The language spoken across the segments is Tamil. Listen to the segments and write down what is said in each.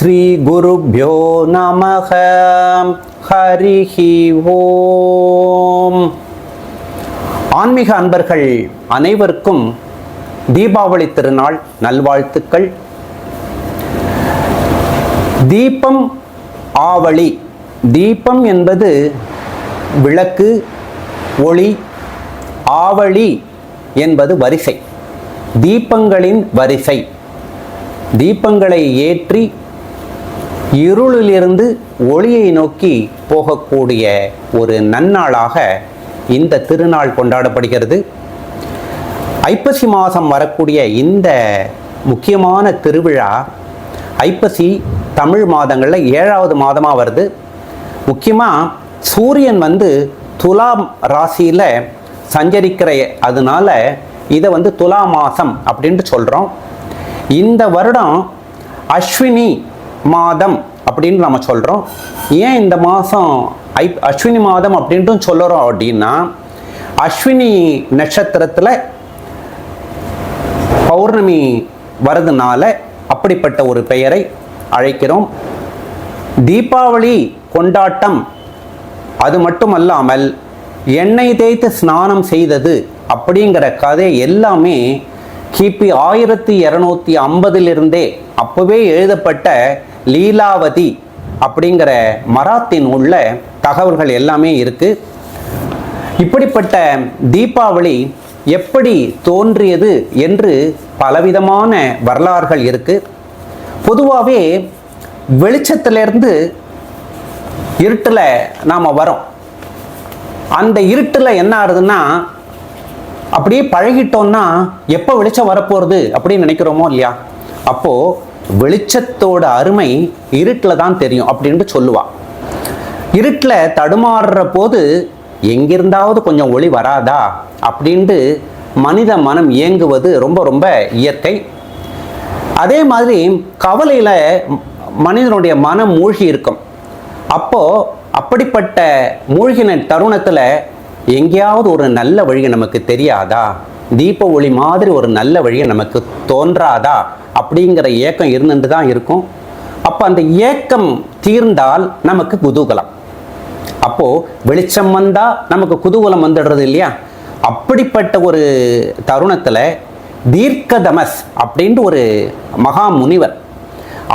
ஸ்ரீகுருभ्यो நமக. ஹரிஹி ஓம். ஆன்மீக அன்பர்கள் அனைவருக்கும் தீபாவளி திருநாள் நல்வாழ்த்துக்கள். தீபம் ஆவளி. தீபம் என்பது விளக்கு ஒளி ஆவளி என்பது வரிசை. தீபங்களின் வரிசை. தீபங்களை ஏற்றி இருளிலிருந்து ஒளியை நோக்கி போகக்கூடிய ஒரு நன்னாளாக இந்த திருநாள் கொண்டாடப்படுகிறது. ஐப்பசி மாதம் வரக்கூடிய இந்த முக்கியமான திருவிழா ஐப்பசி தமிழ் மாதங்களில் ஏழாவது மாதமாக வருது. முக்கியமாக சூரியன் வந்து துலாம் ராசியில் சஞ்சரிக்கிற அதனால இதை வந்து துலா மாதம் அப்படின்ட்டு சொல்கிறோம் இந்த வருடம் அஸ்வினி மாதம் அப்படின்னு நம்ம சொல்கிறோம் ஏன் இந்த மாதம் ஐ அஸ்வினி மாதம் அப்படின்ட்டும் சொல்லுறோம் அப்படின்னா அஸ்வினி நட்சத்திரத்தில் பௌர்ணமி வரதுனால அப்படிப்பட்ட ஒரு பெயரை அழைக்கிறோம். தீபாவளி கொண்டாட்டம் அது மட்டுமல்லாமல் எண்ணெய் தேய்த்து ஸ்நானம் செய்தது அப்படிங்கிற கதை எல்லாமே கிபி ஆயிரத்தி இரநூத்தி ஐம்பதிலிருந்தே அப்போவே எழுதப்பட்ட லீலாவதி அப்படிங்கிற மராத்தின் உள்ள தகவல்கள் எல்லாமே இருக்குது இப்படிப்பட்ட தீபாவளி எப்படி தோன்றியது என்று பலவிதமான வரலாறுகள் இருக்கு. பொதுவாகவே வெளிச்சத்திலேருந்து இருட்டில் நாம் வரோம். அந்த இருட்டில் என்ன ஆகுதுன்னா அப்படியே பழகிட்டோம்னா எப்போ வெளிச்சம் வரப்போகிறது அப்படின்னு நினைக்கிறோமோ இல்லையா? அப்போது வெளிச்சத்தோட அருமை இருட்டில் தான் தெரியும் அப்படின்ட்டு சொல்லுவான் இருட்டில் தடுமாறுற போது எங்கிருந்தாவது கொஞ்சம் ஒளி வராதா? அப்படின்ட்டு மனித மனம் இயங்குவது ரொம்ப ரொம்ப இயற்கை. அதே மாதிரி கவலையில் மனிதனுடைய மனம் மூழ்கி இருக்கும். அப்போது அப்படிப்பட்ட மூழ்கின தருணத்தில் எங்கேயாவது ஒரு நல்ல வழி நமக்கு தெரியாதா? தீப ஒளி மாதிரி ஒரு நல்ல வழியை நமக்கு தோன்றாதா அப்படிங்கிற ஏக்கம் இருந்துட்டு தான் இருக்கும். அப்போ அந்த ஏக்கம் தீர்ந்தால் நமக்கு குதூகலம். அப்போது வெளிச்சம் வந்தால் நமக்கு குதூகலம் வந்துடுறது இல்லையா? அப்படிப்பட்ட ஒரு தருணத்தில் தீர்க்கதமஸ் அப்படின்ட்டு ஒரு மகா முனிவர்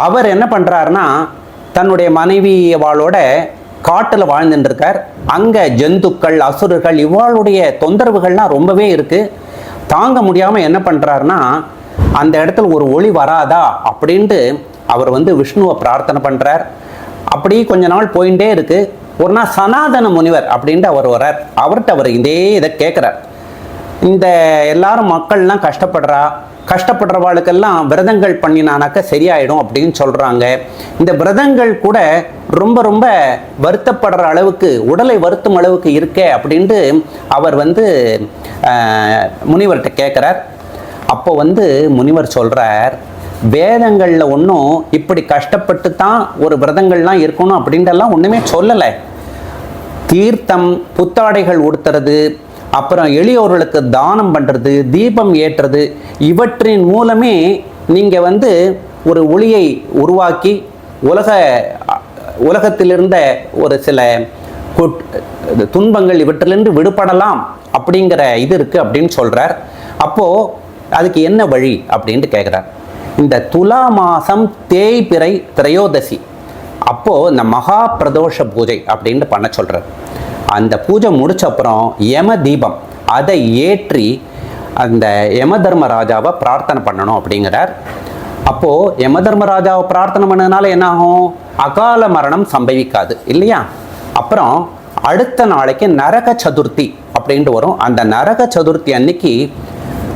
அவர் என்ன பண்ணுறாருன்னா தன்னுடைய மனைவி அவளோட காட்டில் வாழ்ந்துட்டுருக்கார் அங்கே ஜந்துக்கள் அசுரர்கள் இவாளுடைய தொந்தரவுகள்லாம் ரொம்பவே இருக்குது தாங்க முடியாமல் என்ன பண்ணுறாருன்னா அந்த இடத்துல ஒரு ஒளி வராதா அப்படின்ட்டு அவர் வந்து விஷ்ணுவை பிரார்த்தனை பண்ணுறார் அப்படி கொஞ்ச நாள் போயிட்டே இருக்கு. ஒரு நாள் சனாதன முனிவர் அப்படின்ட்டு அவர் வர்றார். அவர்கிட்ட அவர் இதே இதை கேட்குறார் இந்த எல்லாரும் மக்கள்லாம் கஷ்டப்படுறா. கஷ்டப்படுறவாளுக்கெல்லாம் விரதங்கள் பண்ணினானாக்க சரியாயிடும் அப்படின்னு சொல்கிறாங்க இந்த விரதங்கள் கூட ரொம்ப ரொம்ப வருத்தப்படுற அளவுக்கு உடலை வருத்தும் அளவுக்கு இருக்கே அப்படின்ட்டு அவர் வந்து முனிவர்கிட்ட கேட்குறார் அப்போ வந்து முனிவர் சொல்கிறார் வேதங்களில் ஒன்றும் இப்படி கஷ்டப்பட்டு தான் ஒரு விரதங்கள்லாம் இருக்கணும் அப்படின்ட்டுலாம் ஒன்றுமே சொல்லலை. தீர்த்தம் புத்தாடைகள் உடுத்துறது அப்புறம் எளியோர்களுக்கு தானம் பண்ணுறது தீபம் ஏற்றுறது இவற்றின் மூலமே நீங்கள் வந்து ஒரு ஒளியை உருவாக்கி உலக உலகத்திலிருந்த ஒரு சில குட்- துன்பங்கள் இவற்றிலிருந்து விடுபடலாம் அப்படிங்கிற இது இருக்குது அப்படின்னு சொல்கிறார் அப்போது அதுக்கு என்ன வழி அப்படின்ட்டு கேட்குறார் இந்த துலா மாதம் தேய்பிறை திரையோதசி. அப்போது இந்த மகா பிரதோஷ பூஜை அப்படின்ட்டு பண்ண சொல்கிறார் அந்த பூஜை முடிச்ச அப்புறம் யம தீபம் அதை ஏற்றி அந்த யம தர்மராஜாவை பிரார்த்தனை பண்ணணும் அப்படிங்கிறார். அப்போது யம தர்மராஜாவை பிரார்த்தனை பண்ணதுனால என்ன ஆகும் அகால மரணம் சம்பவிக்காது இல்லையா? அப்புறம் அடுத்த நாளைக்கு நரக சதுர்த்தி அப்படின்ட்டு வரும். அந்த நரக சதுர்த்தி அன்னைக்கு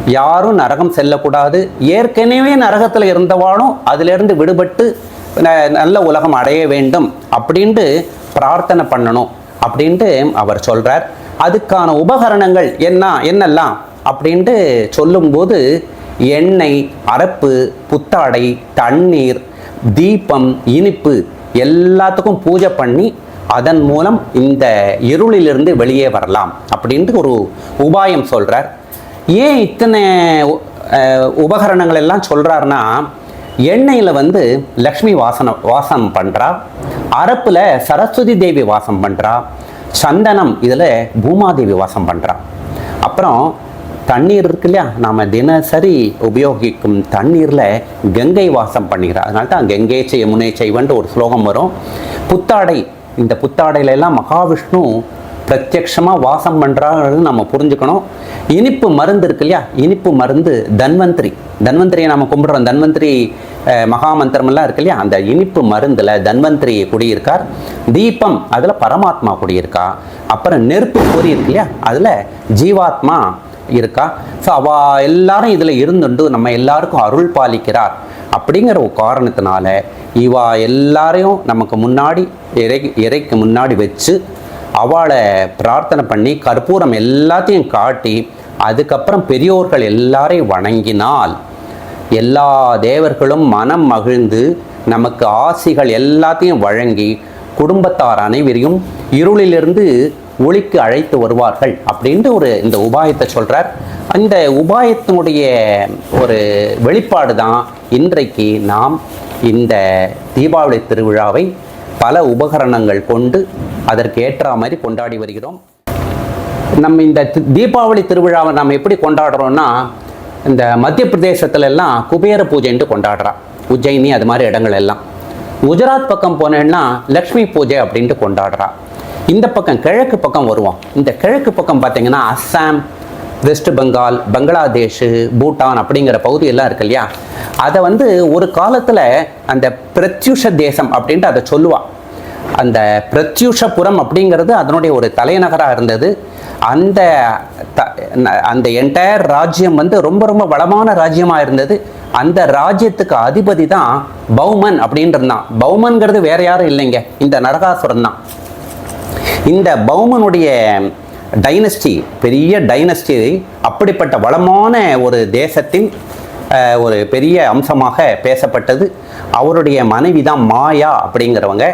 யாரும் நரகம் செல்லக்கூடாது. ஏற்கனவே நரகத்தில் இருந்தவாளும் அதிலிருந்து விடுபட்டு ந- நல்ல உலகம் அடைய வேண்டும் அப்படின்ட்டு பிரார்த்தனை பண்ணணும். அப்படின்ட்டு அவர் சொல்றார். அதுக்கான உபகரணங்கள் என்ன என்னெல்லாம்? அப்படின்ட்டு சொல்லும்போது எண்ணெய் அரப்பு புத்தாடை தண்ணீர் தீபம் இனிப்பு எல்லாத்துக்கும் பூஜை பண்ணி அதன் மூலம் இந்த இருளிலிருந்து வெளியே வரலாம் அப்படின்ட்டு ஒரு உபாயம் சொல்றார். ஏன் இத்தனை உபகரணங்கள் எல்லாம் சொல்கிறாருன்னா எண்ணெயில் வந்து லக்ஷ்மி வாசனம் வாசம் பண்ணுறா அரப்பில் சரஸ்வதி தேவி வாசம் பண்ணுறா சந்தனம் இதில் பூமாதேவி வாசம் பண்ணுறா அப்புறம் தண்ணீர் இருக்கு இல்லையா? நாம் தினசரி உபயோகிக்கும் தண்ணீரில் கங்கை வாசம் பண்ணுகிறார் அதனால தான் கங்கை யமுனை செய்வன்ட்டு ஒரு ஸ்லோகம் வரும். புத்தாடை இந்த புத்தாடையில எல்லாம் மகாவிஷ்ணு பிரத்யக்ஷமாக வாசம் பண்ணுறாங்கிறது நம்ம புரிஞ்சுக்கணும். இனிப்பு மருந்து இருக்கு இல்லையா? இனிப்பு மருந்து தன்வந்திரி. தன்வந்திரியை நம்ம கும்பிடுறோம். தன்வந்திரி மகாமந்திரமெல்லாம் இருக்கு இல்லையா? அந்த இனிப்பு மருந்தில் தன்வந்திரி குடியிருக்கார். தீபம் அதில் பரமாத்மா குடியிருக்கா. அப்புறம் நெருப்பு பொறி இருக்கு இல்லையா? அதில் ஜீவாத்மா இருக்கா. ஸோ அவ எல்லாரும் இதில் இருந்துண்டு நம்ம எல்லாருக்கும் அருள் பாலிக்கிறார். அப்படிங்கிற ஒரு காரணத்தினால இவா எல்லாரையும் நமக்கு முன்னாடி இறை இறைக்கு முன்னாடி வச்சு அவளை பிரார்த்தனை பண்ணி கற்பூரம் எல்லாத்தையும் காட்டி அதுக்கப்புறம் பெரியோர்கள் எல்லாரையும் வணங்கினால் எல்லா தேவர்களும் மனம் மகிழ்ந்து நமக்கு ஆசிகள் எல்லாத்தையும் வழங்கி குடும்பத்தார் அனைவரையும் இருளிலிருந்து ஒளிக்கு அழைத்து வருவார்கள் அப்படின்ட்டு ஒரு இந்த உபாயத்தை சொல்கிறார் அந்த உபாயத்தினுடைய ஒரு வெளிப்பாடு தான் இன்றைக்கு நாம் இந்த தீபாவளி திருவிழாவை பல உபகரணங்கள் கொண்டு அதற்கு ஏற்ற மாதிரி கொண்டாடி வருகிறோம். நம்ம இந்த தி- தீபாவளி திருவிழாவை நம்ம எப்படி கொண்டாடுறோம்னா இந்த மத்திய பிரதேசத்துல எல்லாம் குபேர பூஜைன்ட்டு கொண்டாடுறான் உஜ்ஜயினி அது மாதிரி இடங்கள் எல்லாம். குஜராத் பக்கம் போனேன்னா லக்ஷ்மி பூஜை அப்படின்ட்டு கொண்டாடுறான் இந்த பக்கம் கிழக்கு பக்கம் வருவோம். இந்த கிழக்கு பக்கம் பார்த்தீங்கன்னா அஸ்ஸாம் வெஸ்ட் பெங்கால் பங்களாதேஷ் பூட்டான் அப்படிங்கிற பகுதியெல்லாம் இருக்கு இல்லையா? அதை வந்து ஒரு காலத்தில் அந்த பிரத்யூஷ தேசம் அப்படின்ட்டு அதை சொல்லுவான் அந்த பிரத்யூஷபுரம் அப்படிங்கிறது அதனுடைய ஒரு தலைநகராக இருந்தது. அந்த த- அந்த என்டையர் ராஜ்யம் வந்து ரொம்ப ரொம்ப வளமான ராஜ்யமாக இருந்தது. அந்த ராஜ்யத்துக்கு அதிபதி தான் பௌமன் அப்படின்னு இருந்தான். பௌமன்கிறது வேற யாரும் இல்லைங்க. இந்த நரகாசுரன் தான் இந்த பௌமனுடைய டைனஸ்டி பெரிய டைனஸ்டி அப்படிப்பட்ட வளமான ஒரு தேசத்தின் ஒரு பெரிய அம்சமாக பேசப்பட்டது. அவருடைய மனைவி தான் மாயா அப்படிங்கிறவங்க.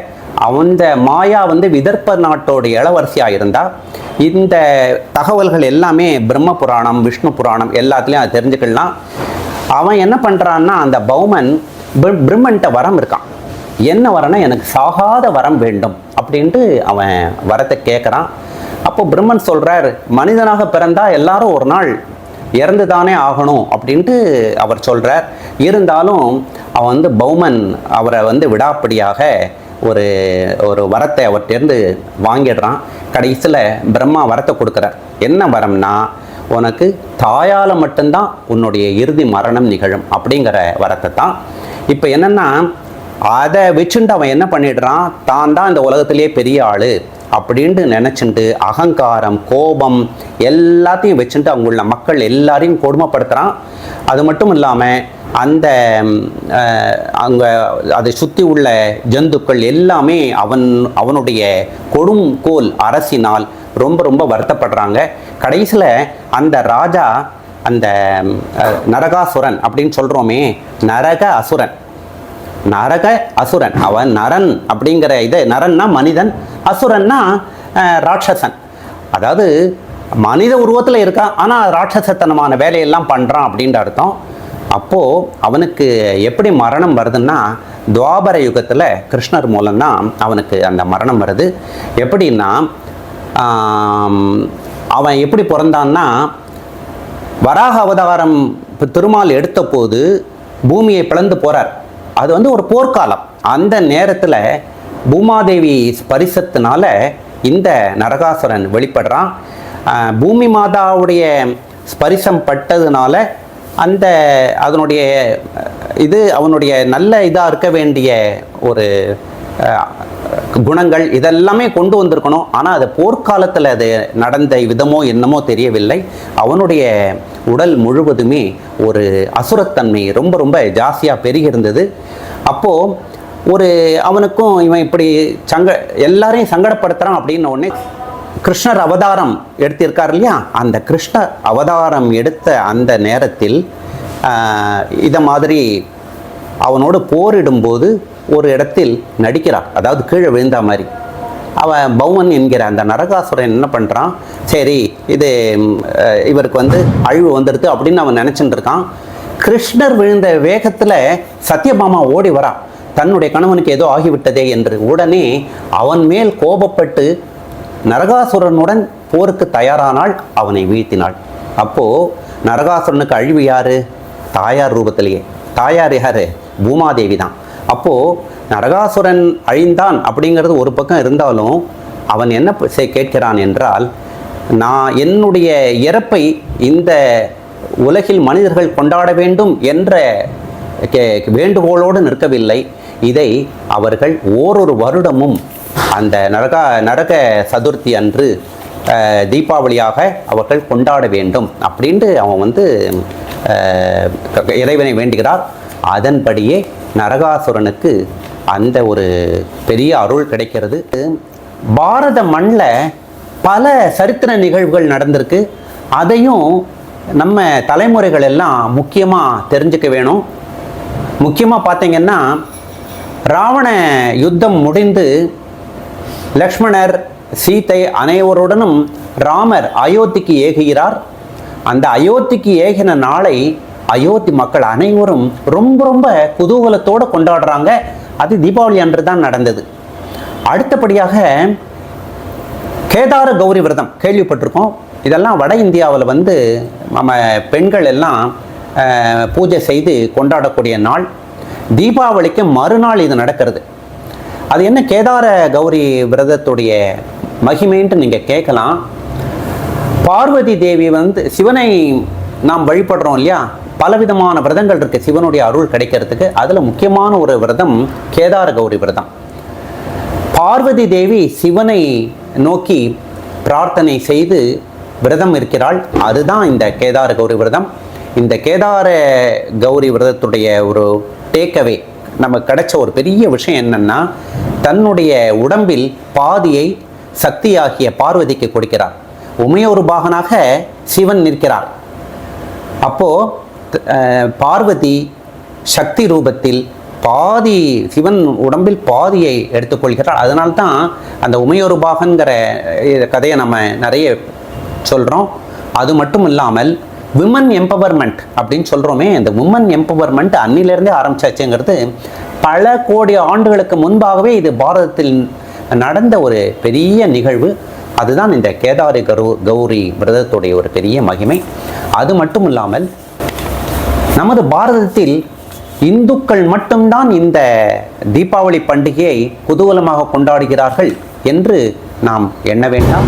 அந்த மாயா வந்து விதர்ப்ப நாட்டோட இளவரசியாக இருந்தால் இந்த தகவல்கள் எல்லாமே பிரம்ம புராணம் விஷ்ணு புராணம் எல்லாத்துலேயும் அதை தெரிஞ்சுக்கலாம். அவன் என்ன பண்ணுறான்னா அந்த பௌமன் பிரம்மன்கிட்ட பிரம்மன்ட்ட வரம் இருக்கான். என்ன வரனா எனக்கு சாகாத வரம் வேண்டும் அப்படின்ட்டு அவன் வரத்தை கேட்குறான் அப்போ பிரம்மன் சொல்றார் மனிதனாக பிறந்தா எல்லாரும் ஒரு நாள் இறந்து தானே ஆகணும் அப்படின்ட்டு அவர் சொல்றார். இருந்தாலும் அவன் வந்து பௌமன் அவரை வந்து விடாப்படியாக ஒரு ஒரு வரத்தை அவர்கிட்டேருந்து வாங்கிடுறான். கடைசியில் பிரம்மா வரத்தை கொடுக்குறார். என்ன வரம்னா உனக்கு தாயால் மட்டும்தான் உன்னுடைய இறுதி மரணம் நிகழும் அப்படிங்கிற வரத்தை தான். இப்போ என்னென்னா அதை வச்சுட்டு அவன் என்ன பண்ணிடுறான்? தான் தான் இந்த உலகத்திலேயே பெரிய ஆளு. அப்படின்ட்டு நினச்சிட்டு அகங்காரம் கோபம் எல்லாத்தையும் வச்சுட்டு அவங்களுள்ள மக்கள் எல்லாரையும் கொடுமைப்படுத்துகிறான் அது மட்டும் இல்லாமல் அந்த அங்கே அதை சுற்றி உள்ள ஜந்துக்கள் எல்லாமே அவன் அவனுடைய கொடும் கோல் அரசினால் ரொம்ப ரொம்ப வருத்தப்படுறாங்க. கடைசியில் அந்த ராஜா அந்த நரகாசுரன் அப்படின்னு சொல்கிறோமே நரக அசுரன். நரக அசுரன் அவன் நரன் அப்படிங்கிற இது நரன்னா மனிதன் அசுரன்னா ராட்சசன். அதாவது மனித உருவத்தில் இருக்கான் ஆனால் ராட்சசத்தனமான வேலையெல்லாம் பண்ணுறான் அப்படின்ற அர்த்தம். அப்போது அவனுக்கு எப்படி மரணம் வருதுன்னா துவாபர யுகத்தில் கிருஷ்ணர் மூலம்தான் அவனுக்கு அந்த மரணம் வருது. எப்படின்னா அவன் எப்படி பிறந்தான்னா வராக அவதாரம் திருமால் எடுத்த போது பூமியை பிளந்து போகிறார் அது வந்து ஒரு போர்க்காலம். அந்த நேரத்தில் பூமாதேவி ஸ்பரிசத்தினால இந்த நரகாசுரன் வெளிப்படுறான். பூமி மாதாவுடைய ஸ்பரிசம் பட்டதுனால அந்த அதனுடைய இது அவனுடைய நல்ல இதாக இருக்க வேண்டிய ஒரு குணங்கள் இதெல்லாமே கொண்டு வந்திருக்கணும். ஆனால் அது போர்க்காலத்தில் அது நடந்த விதமோ என்னமோ தெரியவில்லை. அவனுடைய உடல் முழுவதுமே ஒரு அசுரத்தன்மை ரொம்ப ரொம்ப ஜாஸ்தியாக பெருகிருந்தது அப்போது ஒரு அவனுக்கும் இவன் இப்படி சங்க எல்லாரையும் சங்கடப்படுத்துகிறான் அப்படின்ன உடனே கிருஷ்ணர் அவதாரம் எடுத்திருக்கார் இல்லையா? அந்த கிருஷ்ணர் அவதாரம் எடுத்த அந்த நேரத்தில் இதை மாதிரி அவனோடு போரிடும்போது ஒரு இடத்தில் நடிக்கிறான். அதாவது கீழே விழுந்தா மாதிரி. அவன் பௌமன் என்கிற அந்த நரகாசுரன் என்ன பண்ணுறான் சரி இது இவருக்கு வந்து அழிவு வந்துடுது அப்படின்னு அவன் நினச்சிட்டு இருக்கான். கிருஷ்ணர் விழுந்த வேகத்தில் சத்யபாமா ஓடி வரான். தன்னுடைய கணவனுக்கு ஏதோ ஆகிவிட்டதே என்று. உடனே அவன் மேல் கோபப்பட்டு நரகாசுரனுடன் போருக்கு தயாரானாள் அவனை வீழ்த்தினாள். அப்போது நரகாசுரனுக்கு அழிவு யாரு? தாயார் ரூபத்திலேயே. தாயார் யாரு? பூமாதேவி தான். அப்போ நரகாசுரன் அழிந்தான் அப்படிங்கிறது ஒரு பக்கம் இருந்தாலும் அவன் என்ன கேட்கிறான் என்றால் நான் என்னுடைய இறப்பை இந்த உலகில் மனிதர்கள் கொண்டாட வேண்டும் என்ற கே- வேண்டுகோளோடு நிற்கவில்லை. இதை அவர்கள் ஓரொரு வருடமும் அந்த நரக நரக சதுர்த்தி அன்று தீபாவளியாக அவர்கள் கொண்டாட வேண்டும். அப்படின்ட்டு அவன் வந்து இறைவனை வேண்டுகிறார். அதன்படியே நரகாசுரனுக்கு அந்த ஒரு பெரிய அருள் கிடைக்கிறது. பாரத மண்ணில் பல சரித்திர நிகழ்வுகள் நடந்திருக்கு. அதையும் நம்ம தலைமுறைகள் எல்லாம் முக்கியமாக தெரிஞ்சுக்க வேணும். முக்கியமாக பார்த்தீங்கன்னா ராவண யுத்தம் முடிந்து லக்ஷ்மணர் சீதை அனைவருடனும் ராமர் அயோத்திக்கு ஏகுகிறார். அந்த அயோத்திக்கு ஏகின நாளை அயோத்தி மக்கள் அனைவரும் ரொம்ப ரொம்ப குதூகலத்தோடு கொண்டாடுறாங்க. அது தீபாவளி அன்று தான் நடந்தது. அடுத்தபடியாக கேதார கௌரி விரதம் கேள்விப்பட்டிருக்கோம். இதெல்லாம் வட இந்தியாவில் வந்து நம்ம பெண்கள் எல்லாம் பூஜை செய்து கொண்டாடக்கூடிய நாள். தீபாவளிக்கு மறுநாள் இது நடக்கிறது. அது என்ன கேதார கௌரி விரதத்துடைய மகிமைன்ட்டு நீங்கள் கேட்கலாம். பார்வதி தேவி வந்து சிவனை நாம் வழிபடுறோம் இல்லையா? பலவிதமான விரதங்கள் இருக்குது சிவனுடைய அருள் கிடைக்கிறதுக்கு. அதில் முக்கியமான ஒரு விரதம் கேதார கௌரி விரதம். பார்வதி தேவி சிவனை நோக்கி பிரார்த்தனை செய்து விரதம் இருக்கிறாள். அதுதான் இந்த கேதார கௌரி விரதம். இந்த கேதார கௌரி விரதத்துடைய ஒரு டேக்அவே நமக்கு கிடைச்ச ஒரு பெரிய விஷயம் என்னன்னா தன்னுடைய உடம்பில் பாதியை சக்தியாகிய பார்வதிக்கு கொடுக்கிறார். உமையொரு பாகனாக சிவன் நிற்கிறார். அப்போ பார்வதி சக்தி ரூபத்தில் பாதி சிவன் உடம்பில் பாதியை எடுத்துக்கொள்கிறார் அதனால்தான் அந்த உமையொருபாகங்கிற கதையை நம்ம நிறைய சொல்கிறோம் அது மட்டும் இல்லாமல் விமன் எம்பவர்மெண்ட் அப்படின்னு சொல்கிறோமே இந்த விமன் எம்பவர்மெண்ட் அன்னிலிருந்தே ஆரம்பிச்சாச்சுங்கிறது பல கோடி ஆண்டுகளுக்கு முன்பாகவே இது பாரதத்தில் நடந்த ஒரு பெரிய நிகழ்வு. அதுதான் இந்த கேதாரி கரு கௌரி விரதத்துடைய ஒரு பெரிய மகிமை. அது மட்டும் இல்லாமல் நமது பாரதத்தில் இந்துக்கள் மட்டும்தான் இந்த தீபாவளி பண்டிகையை குதூகலமாக கொண்டாடுகிறார்கள் என்று நாம் எண்ண வேண்டாம்.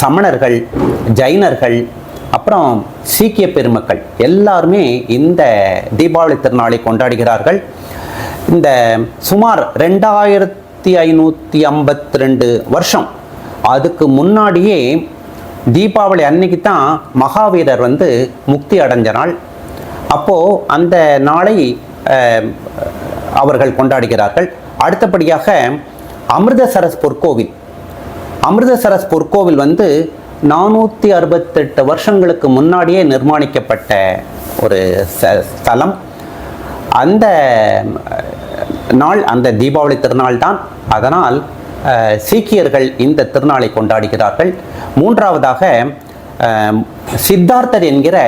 சமணர்கள் ஜைனர்கள் அப்புறம் சீக்கிய பெருமக்கள் எல்லாருமே இந்த தீபாவளி திருநாளை கொண்டாடுகிறார்கள். இந்த சுமார் ரெண்டாயிரத்தி ஐநூற்றி ஐம்பத்தி ரெண்டு வருஷம். அதுக்கு முன்னாடியே தீபாவளி அன்னைக்கு தான் மகாவீரர் வந்து முக்தி அடைஞ்ச நாள். அப்போது அந்த நாளை அவர்கள் கொண்டாடுகிறார்கள். அடுத்தபடியாக அமிர்தசரஸ் பொற்கோவில் அமிர்தசரஸ் பொற்கோவில் வந்து நானூற்றி அறுபத்தெட்டு வருஷங்களுக்கு முன்னாடியே நிர்மாணிக்கப்பட்ட ஒரு ஸ்தலம். அந்த நாள் அந்த தீபாவளி திருநாள் தான். அதனால் சீக்கியர்கள் இந்த திருநாளை கொண்டாடுகிறார்கள். மூன்றாவதாக சித்தார்த்தர் என்கிற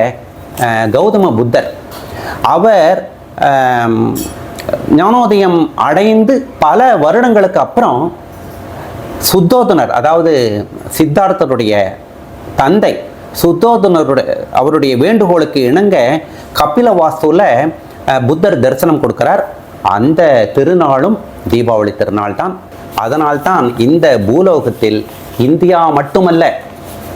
கௌதம புத்தர். அவர் ஞானோதயம் அடைந்து பல வருடங்களுக்கு அப்புறம் சுத்தோதனர் அதாவது சித்தார்த்தருடைய தந்தை சுத்தோதனருடைய அவருடைய வேண்டுகோளுக்கு இணங்க கபிலவாஸ்துவில் புத்தர் தரிசனம் கொடுக்கிறார். அந்த திருநாளும் தீபாவளி திருநாள் தான் அதனால்தான் இந்த பூலோகத்தில் இந்தியா மட்டுமல்ல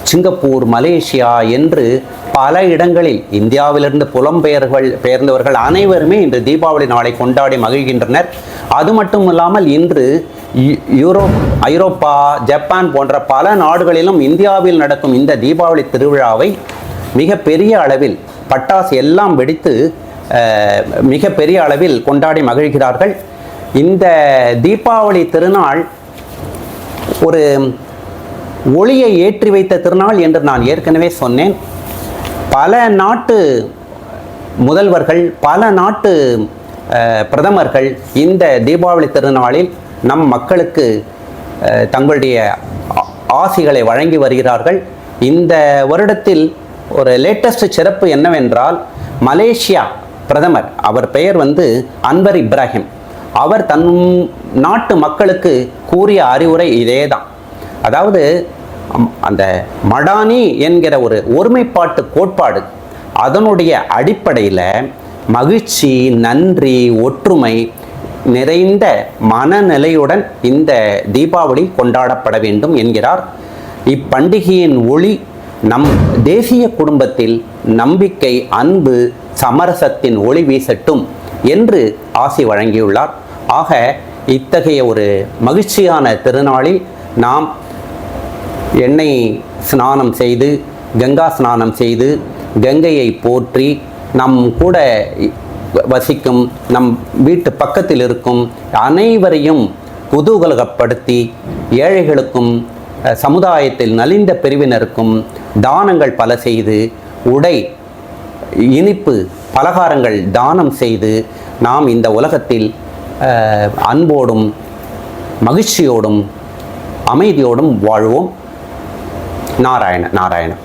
சிங்கப்பூர் மலேசியா என்று பல இடங்களில் இந்தியாவிலிருந்து புலம்பெயர்கள் பெயர்ந்தவர்கள் அனைவருமே இன்று தீபாவளி நாளை கொண்டாடி மகிழ்கின்றனர். அது மட்டும் இல்லாமல் இன்று யு- யூரோப் ஐரோப்பா ஜப்பான் போன்ற பல நாடுகளிலும் இந்தியாவில் நடக்கும் இந்த தீபாவளி திருவிழாவை மிக பெரிய அளவில் பட்டாசு எல்லாம் வெடித்து மிகப்பெரிய மிக பெரிய அளவில் கொண்டாடி மகிழ்கிறார்கள். இந்த தீபாவளி திருநாள் ஒரு ஒளியை ஏற்றி வைத்த திருநாள் என்று நான் ஏற்கனவே சொன்னேன். பல நாட்டு முதல்வர்கள் பல நாட்டு பிரதமர்கள் இந்த தீபாவளி திருநாளில் நம் மக்களுக்கு தங்களுடைய ஆசிகளை வழங்கி வருகிறார்கள். இந்த வருடத்தில் ஒரு லேட்டஸ்ட் சிறப்பு என்னவென்றால் மலேசியா பிரதமர் அவர் பெயர் வந்து அன்வர் இப்ராஹிம். அவர் தன் நாட்டு மக்களுக்கு கூறிய அறிவுரை இதே தான் அதாவது அந்த மடானி என்கிற ஒரு ஒருமைப்பாட்டு கோட்பாடு அதனுடைய அடிப்படையில் மகிழ்ச்சி நன்றி ஒற்றுமை நிறைந்த மனநிலையுடன் இந்த தீபாவளி கொண்டாடப்பட வேண்டும் என்கிறார். இப்பண்டிகையின் ஒளி நம் தேசிய குடும்பத்தில் நம்பிக்கை அன்பு சமரசத்தின் ஒளி வீசட்டும் என்று ஆசி வழங்கியுள்ளார். ஆக இத்தகைய ஒரு மகிழ்ச்சியான திருநாளில் நாம் எண்ணெய் ஸ்நானம் செய்து கங்கா ஸ்நானம் செய்து கங்கையை போற்றி நம் கூட வசிக்கும் நம் வீட்டு பக்கத்தில் இருக்கும் அனைவரையும் குதூகலகப்படுத்தி ஏழைகளுக்கும் சமுதாயத்தில் நலிந்த பிரிவினருக்கும் தானங்கள் பல செய்து உடை இனிப்பு பலகாரங்கள் தானம் செய்து நாம் இந்த உலகத்தில் அன்போடும் மகிழ்ச்சியோடும் அமைதியோடும் வாழ்வோம். நாராயண நாராயணன்.